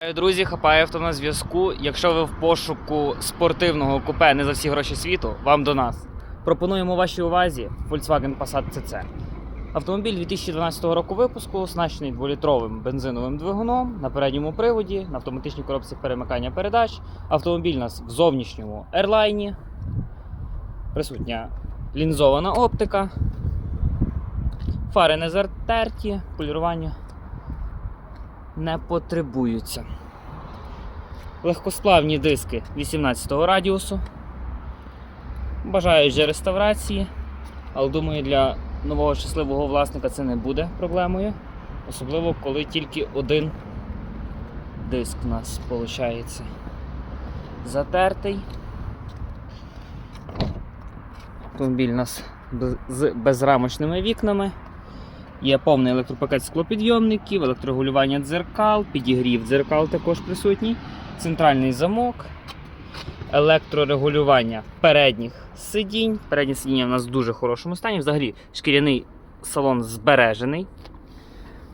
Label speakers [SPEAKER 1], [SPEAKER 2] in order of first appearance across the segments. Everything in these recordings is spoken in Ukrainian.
[SPEAKER 1] Е, Друзі, хапає авто на зв'язку. Якщо ви в пошуку спортивного купе не за всі гроші світу, вам до нас. Пропонуємо вашій увазі Volkswagen Passat CC. Автомобіль 2012 року випуску, оснащений 2-літровим бензиновим двигуном на передньому приводі, на автоматичній коробці перемикання передач. Автомобіль у нас в зовнішньому ерлайні. Присутня лінзована оптика. Фари не затерті, полірування не потребуються. Легкосплавні диски 18 радіусу. Бажаючи реставрації, але думаю, для нового щасливого власника це не буде проблемою. Особливо, коли тільки один диск у нас виходить затертий. Автомобіль у нас з безрамочними вікнами. Є повний електропакет склопідйомників, електрорегулювання дзеркал, підігрів дзеркал також присутній, центральний замок, електрорегулювання передніх сидінь. Передні сидіння в нас в дуже хорошому стані. Взагалі шкіряний салон збережений.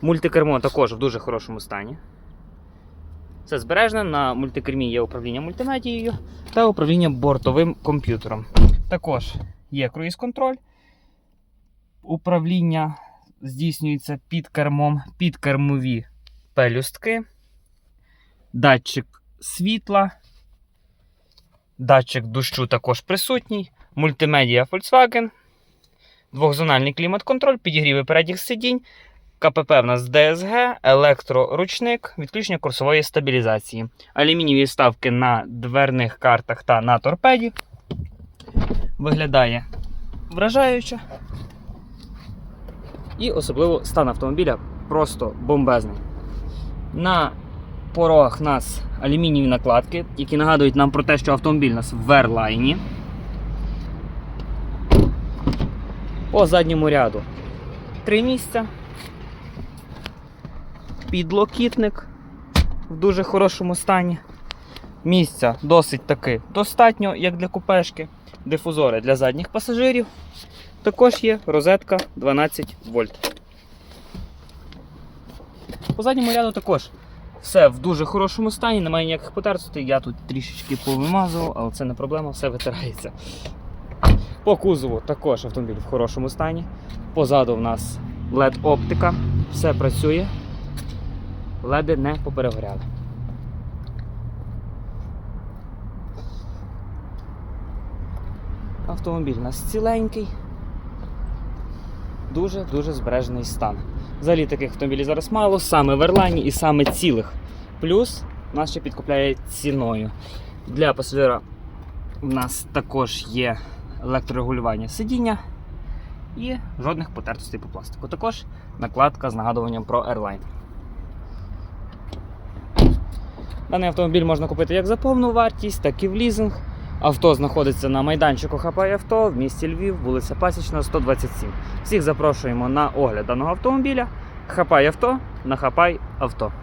[SPEAKER 1] Мультикермо також в дуже хорошому стані. Все збережено. На мультикермі є управління мультимедією та управління бортовим комп'ютером. Також є круїз-контроль, управління здійснюється під кермом, підкермові пелюстки, датчик світла, датчик дощу також присутній, мультимедіа Volkswagen, двохзональний клімат-контроль, підігріви передніх сидінь, КПП в нас DSG, електроручник, відключення курсової стабілізації, алюмінієві вставки на дверних картах та на торпеді. Виглядає вражаюче. І особливо стан автомобіля просто бомбезний. На порогах нас алюмінієві накладки, які нагадують нам про те, що автомобіль у нас в верлайні. По задньому ряду три місця. Підлокітник в дуже хорошому стані. Місця досить таки достатньо, як для купешки. Дифузори для задніх пасажирів. Також є розетка 12 вольт. По задньому ряду також все в дуже хорошому стані, немає ніяких потертостей. Я тут трішечки повимазував, але це не проблема, все витирається. По кузову також автомобіль в хорошому стані. Позаду в нас LED-оптика, все працює. Леди не поперегоряли. Автомобіль у нас ціленький дуже-дуже збережений стан. Взагалі таких автомобілів зараз мало, саме в Ерлайні і саме цілих. Плюс нас ще підкупляє ціною. Для пасажира в нас також є електрорегулювання сидіння і жодних потертостей по пластику. Також накладка з нагадуванням про Airline. Даний автомобіль можна купити як за повну вартість, так і в лізинг. Авто знаходиться на майданчику Хапай авто в місті Львів, вулиця Пасічна, 127. Всіх запрошуємо на огляд даного автомобіля. Хапай авто на Хапай авто.